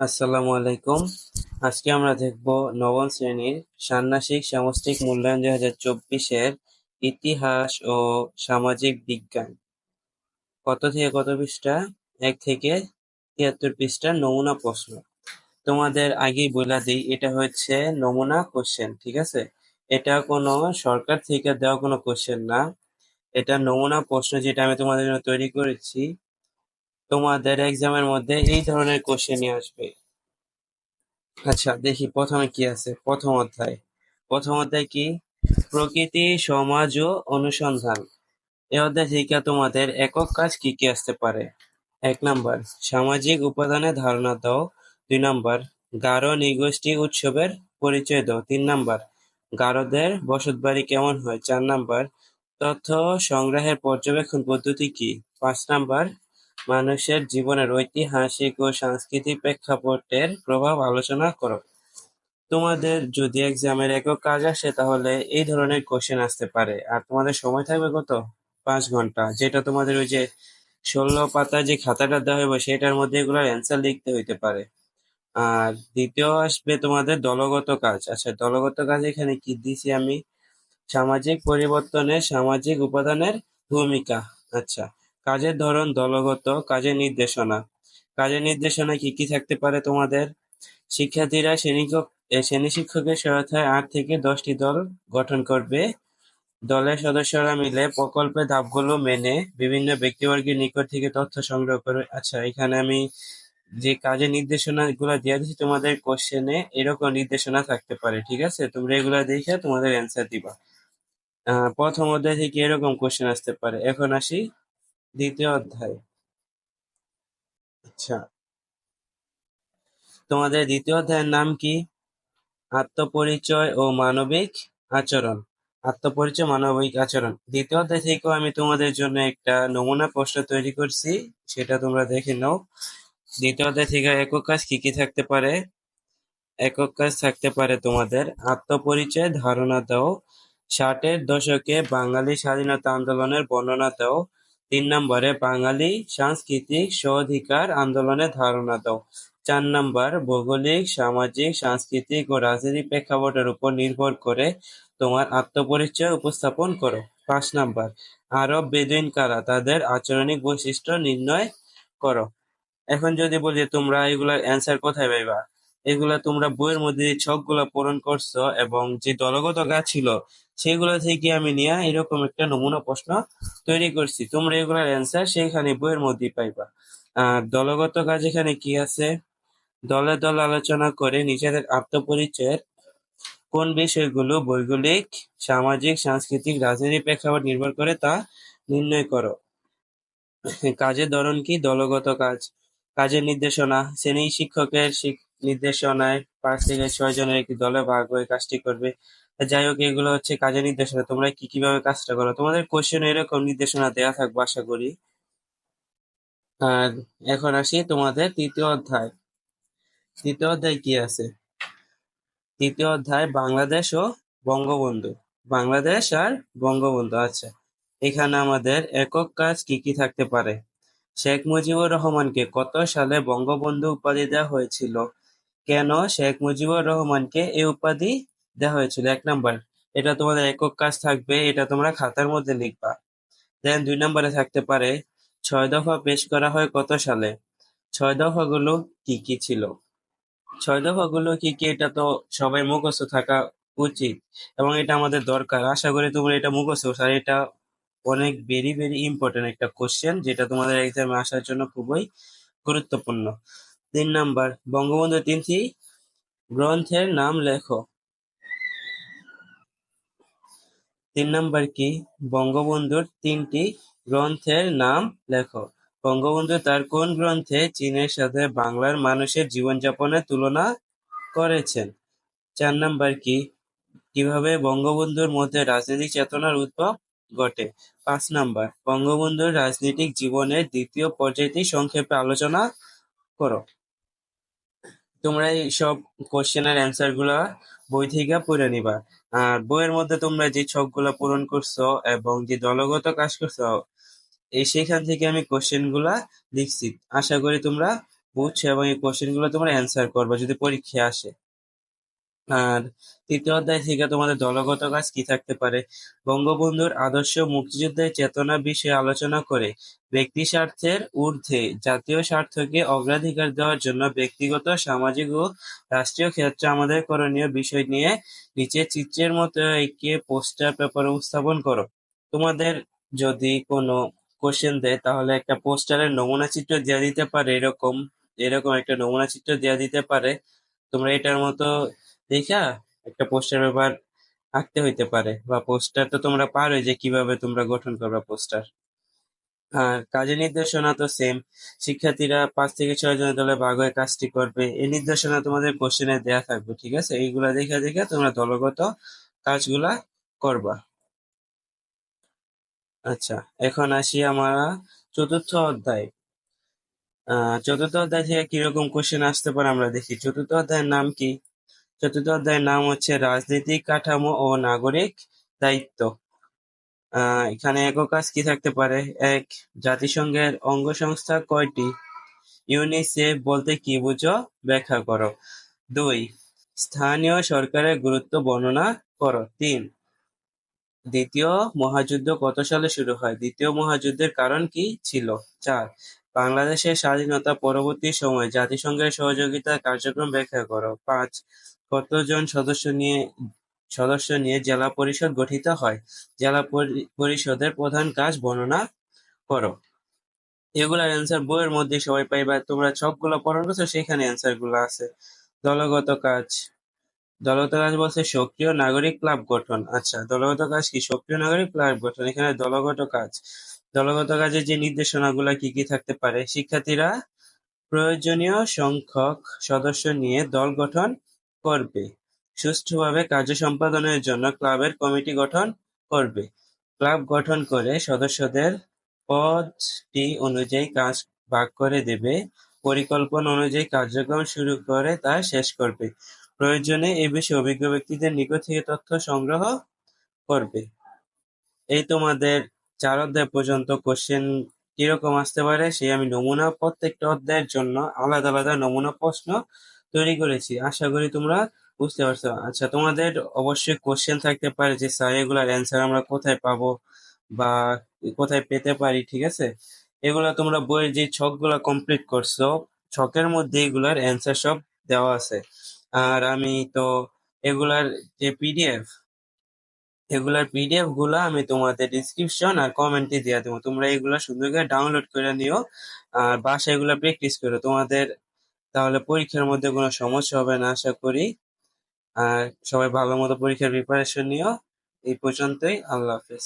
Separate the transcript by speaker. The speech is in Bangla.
Speaker 1: আসসালামু আলাইকুম। আজকে আমরা দেখব নবম শ্রেণির ষান্মাসিক সামষ্টিক মূল্যায়ন দুই হাজার চব্বিশের ইতিহাস ও সামাজিক বিজ্ঞান। কত থেকে কত পৃষ্ঠা? এক থেকে তিয়াত্তর পৃষ্ঠার নমুনা প্রশ্ন। তোমাদের আগেই বলে দিই, এটা হচ্ছে নমুনা কোশ্চেন ঠিক আছে? এটা কোনো সরকার থেকে দেওয়া কোনো কোশ্চেন না। এটা নমুনা প্রশ্ন যেটা আমি তোমাদের জন্য তৈরি করেছি। তোমাদের এক্সামের মধ্যে এই ধরনের কোশ্চেনই আসবে। আচ্ছা দেখি প্রথমে কি আছে? প্রথম অধ্যায়। প্রথম অধ্যায় কি? প্রকৃতি, সমাজ ও অনুসন্ধান। এই অধ্যায় থেকে তোমাদের একক কাজ কি কি আসতে পারে? এক নাম্বার, সামাজিক উপাদানের ধারণা দাও। দুই নাম্বার গারো নৃগোষ্ঠী উৎসবের পরিচয় দাও। তিন নাম্বার গারোদের বসতবাড়ি কেমন হয়? চার নাম্বার, তথ্য সংগ্রহের পর্যবেক্ষণ পদ্ধতি কি? পাঁচ নাম্বার মানুষের জীবনের ঐতিহাসিক ও সাংস্কৃতিক প্রেক্ষাপটের প্রভাব আলোচনা করো। তোমাদের যদি এক্সামের একক কাজ আসে, তাহলে এই ধরনের কোশ্চেন আসতে পারে। আর তোমাদের সময় থাকবে কত? পাঁচ ঘণ্টা। যেটা তোমাদের ওই যে ষোলো পাতা যে খাতাটা দেওয়া হবে সেটার মধ্যে এগুলোর অ্যান্সার লিখতে হইতে পারে। আর দ্বিতীয় আসবে তোমাদের দলগত কাজ। আচ্ছা দলগত কাজ এখানে কি দিছি আমি? সামাজিক পরিবর্তনে সামাজিক উপাদানের ভূমিকা। আচ্ছা কাজের ধরন দলগত, কাজের নির্দেশনা। কাজের নির্দেশনা কি কি থাকতে পারে তোমাদের? শিক্ষার্থীরা শ্রেণি শিক্ষকের সহায়তায় আট থেকে দশটি দল গঠন করবে। দলের সদস্যরা মিলে প্রকল্পের ধাপগুলো মেনে বিভিন্ন ব্যক্তিবর্গের নিকট থেকে তথ্য সংগ্রহ করবে। আচ্ছা এখানে আমি যে কাজের নির্দেশনা গুলো দিয়ে দিচ্ছি তোমাদের কোশ্চেনে এরকম নির্দেশনা থাকতে পারে, ঠিক আছে? তোমরা এগুলা দেখে তোমাদের অ্যান্সার দিবা। প্রথম অধ্যায় থেকে এরকম কোশ্চেন আসতে পারে। এখন আসি। দ্বিতীয় অধ্যায়। আচ্ছা। তোমাদের দ্বিতীয় অধ্যায়ের নাম কি? আত্মপরিচয় ও মানবিক আচরণ। আত্মপরিচয়, মানবিক আচরণ। দ্বিতীয় অধ্যায় থেকেও আমি তোমাদের জন্য একটা নমুনা প্রশ্ন তৈরি করছি, সেটা তোমরা দেখে নাও। দ্বিতীয় অধ্যায় থেকে একক কাজ কি কি থাকতে পারে? একক কাজ থাকতে পারে তোমাদের আত্মপরিচয়, ধারণা দাও। ষাটের দশকে বাঙালি স্বাধীনতা আন্দোলনের বর্ণনা দাও। তিন নম্বরে, বাঙালি সাংস্কৃতিক স্ব-অধিকার আন্দোলনের ধারণা দাও। চার নাম্বার, ভৌগোলিক, সামাজিক, সাংস্কৃতিক ও রাজনৈতিক প্রেক্ষাপটের উপর নির্ভর করে তোমার আত্মপরিচয় উপস্থাপন করো। পাঁচ নাম্বার আরব বেদুইন কারা তাদের আচরণিক বৈশিষ্ট্য নির্ণয় করো। এখন যদি বলি তোমরা এগুলার অ্যান্সার কোথায় পাইবা? এগুলা তোমরা বইয়ের মধ্যে ছকগুলা পূরণ করছ এবং যে দলগত কাজ ছিল সেগুলো থেকে আমি নিয়ে এরকম একটা নমুনা প্রশ্ন তৈরি করছি। তোমরা এগুলার অ্যান্সার সেখানে বইয়ের মধ্যেই পাইবা। আর দলগত কাজ এখানে কি আছে? দলে দল আলোচনা করে নিজেদের আত্মপরিচয়ের কোন বিষয়গুলো ভৌগোলিক, সামাজিক, সাংস্কৃতিক, রাজনৈতিক প্রেক্ষাপট নির্ভর করে তা নির্ণয় করো। কাজের ধরন কি? দলগত কাজ। কাজের নির্দেশনা। শ্রেণি শিক্ষকের নির্দেশনায় পাঁচ থেকে ছয় জনের একটি দলে ভাগ হয়ে কাজটি করবে। যাই হোক, এগুলো হচ্ছে কাজের নির্দেশনা। তোমরা কি কীভাবে কাজটা করো? তোমাদের কোশ্চেন এরকম নির্দেশনা দেওয়া থাকবে, আশা করি। আর এখন আসি তোমাদের তৃতীয় অধ্যায়। তৃতীয় অধ্যায় কি আছে? তৃতীয় অধ্যায়, বাংলাদেশ ও বঙ্গবন্ধু। বাংলাদেশ আর বঙ্গবন্ধু আচ্ছা। এখানে আমাদের একক কাজ কি কি থাকতে পারে? শেখ মুজিবুর রহমানকে কত সালে বঙ্গবন্ধু উপাধি দেওয়া হয়েছিল? কেন শেখ মুজিবুর রহমানকে এই উপাধি দেওয়া হয়েছিল? এক নাম্বার, এটা তোমাদের একক কাজ থাকবে, এটা তোমরা খাতার মধ্যে লিখবা। দেন দুই নম্বরে থাকতে পারে, ছয় দফা পেশ করা হয় কত সালে? ছয় দফাগুলো কি কি ছিল? ছয় দফাগুলো কি কি, এটা তো সবাই মুখস্থ থাকা উচিত এবং এটা আমাদের দরকার। আশা করি তোমরা এটা মুখস্থ আর এটা অনেক ভেরি ভেরি ইম্পর্টেন্ট একটা কোশ্চেন যেটা তোমাদের এক্সামে আসার জন্য খুবই গুরুত্বপূর্ণ। তিন নাম্বার বঙ্গবন্ধু তিনটি গ্রন্থের নাম লেখো। তিন নাম্বার কি? বঙ্গবন্ধুর তিনটি গ্রন্থের নাম লেখো। বঙ্গবন্ধু তার কোন গ্রন্থে চীনের সাথে বাংলার মানুষের জীবনযাপনের তুলনা করেছেন? চার নাম্বার কি? কীভাবে বঙ্গবন্ধুর মধ্যে রাজনৈতিক চেতনার উদ্ভব ঘটে? পাঁচ নাম্বার, বঙ্গবন্ধুর রাজনৈতিক জীবনের দ্বিতীয় পর্যায়টি সংক্ষেপে আলোচনা করো। তোমরা এই সব কোশ্চেনের অ্যান্সারগুলা বই থেকে পড়ে নিবা। আর বইয়ের মধ্যে তোমরা যে ছকগুলা পূরণ করছ এবং যে দলগত কাজ করছ, এই সেখান থেকে আমি কোশ্চেনগুলা লিখছি। আশা করি তোমরা বুঝছ এবং এই কোশ্চেনগুলো তোমরা অ্যান্সার করবে যদি পরীক্ষা আসে। আর তৃতীয় অধ্যায় থেকে তোমাদের দলগত কাজ কি থাকতে পারে? বঙ্গবন্ধুর আদর্শ মুক্তিযুদ্ধের চেতনা বিষয়ে আলোচনা করে ব্যক্তি স্বার্থের ঊর্ধ্বে জাতীয় স্বার্থকে অগ্রাধিকার দেওয়ার জন্য ব্যক্তিগত, সামাজিক ও রাষ্ট্রীয় ক্ষেত্রে আমাদের করণীয় বিষয় নিয়ে নিচে চিত্রের মতো এঁকে পোস্টার পেপারে উপস্থাপন করো। তোমাদের যদি কোনো কোশ্চেন দেয়, তাহলে একটা পোস্টারের নমুনা চিত্র দেওয়া দিতে পারে, এরকম এরকম একটা নমুনা চিত্র দেওয়া দিতে পারে। তোমরা এটার মতো দেখা একটা পোস্টার পেপার আঁকতে হইতে পারে। বা পোস্টার তো তোমরা পারোই যে কীভাবে তোমরা গঠন করবে পোস্টার আর কাজের নির্দেশনা তো সেম শিক্ষার্থীরা পাঁচ থেকে ছয় জনের দলে ভাগ হয়ে কাজটি করবে। এই নির্দেশনা তোমাদের কোশ্চেনে দেয়া থাকবে, ঠিক আছে? এইগুলা দেখে দেখে তোমরা দলগত কাজগুলা করবা। আচ্ছা এখন আসি আমরা চতুর্থ অধ্যায়। চতুর্থ অধ্যায় থেকে কীরকম কোশ্চেন আসতে পারে আমরা দেখি। চতুর্থ অধ্যায়ের নাম কি? চতুর্থ অধ্যায়ের নাম হচ্ছে রাজনৈতিক কাঠামো ও নাগরিক দায়িত্ব। এখানে একক কাজ কি থাকতে পারে? এক, জাতিসংঘের অঙ্গ সংস্থা কয়টি? ইউনিসেফ বলতে কি বুঝো? ব্যাখ্যা করো। দুই, স্থানীয় সরকারের গুরুত্ব বর্ণনা করো। তিন, দ্বিতীয় মহাযুদ্ধ কত সালে শুরু হয়? দ্বিতীয় মহাযুদ্ধের কারণ কি ছিল? চার, বাংলাদেশের স্বাধীনতা পরবর্তী সময়ে জাতিসংঘের সহযোগিতা কার্যক্রম ব্যাখ্যা করো। পাঁচ কতজন সদস্য নিয়ে সদস্য নিয়ে জেলা পরিষদ গঠিত হয়? জেলা পরিষদের প্রধান কাজ বর্ণনা করো। এগুলার অ্যান্সার বইয়ের মধ্যে সবাই পাইবা, তোমরা সবগুলো পড়ার সেখানে অ্যান্সারগুলো আছে। দলগত কাজ। দলগত কাজ বলছে সক্রিয় নাগরিক ক্লাব গঠন। আচ্ছা দলগত কাজ কি? সক্রিয় নাগরিক ক্লাব গঠন। এখানে দলগত কাজ। দলগত কাজে যে নির্দেশনাগুলো কি কি থাকতে পারে? শিক্ষার্থীরা প্রয়োজনীয় সংখ্যক সদস্য নিয়ে দল গঠন করবে। সুষ্ঠুভাবে কার্য সম্পাদনের জন্য ক্লাবের কমিটি গঠন করবে। ক্লাব গঠন করে সদস্যদের পদটি অনুযায়ী কাজ ভাগ করে দেবে। পরিকল্পনা অনুযায়ী কার্যক্রম শুরু করে তা শেষ করবে। প্রয়োজনে এ বিষয়ে অভিজ্ঞ ব্যক্তিদের নিকট থেকে তথ্য সংগ্রহ করবে। এই তোমাদের চার অধ্যায় পর্যন্ত কোশ্চেন কীরকম আসতে পারে, সেই আমি নমুনা প্রত্যেকটা অধ্যায়ের জন্য আলাদা আলাদা নমুনা প্রশ্ন তৈরি করেছি। আশা করি তোমরা বুঝতে পারছ। আচ্ছা তোমাদের অবশ্যই কোশ্চেন থাকতে পারে যে, স্যার, এগুলার অ্যান্সার আমরা কোথায় পাবো বা কোথায় পেতে পারি? ঠিক আছে? এগুলা তোমরা বইয়ের যে ছক ছকগুলা কমপ্লিট করছ, ছকের মধ্যে এগুলার অ্যান্সার সব দেওয়া আছে। আর আমি তো এগুলার যে পিডিএফ এগুলার পিডিএফগুলা আমি তোমাদের ডিসক্রিপশন আর কমেন্টে দিয়ে দেবো। তোমরা এগুলা সুন্দর করে ডাউনলোড করে নিও আর বাসায় এগুলা প্র্যাকটিস করো। তোমাদের তাহলে পরীক্ষার মধ্যে কোনো সমস্যা হবে না, আশা করি। আর সবাই ভালো মতো পরীক্ষার প্রিপারেশন নিও। এই পর্যন্তই, আল্লাহ হাফেজ।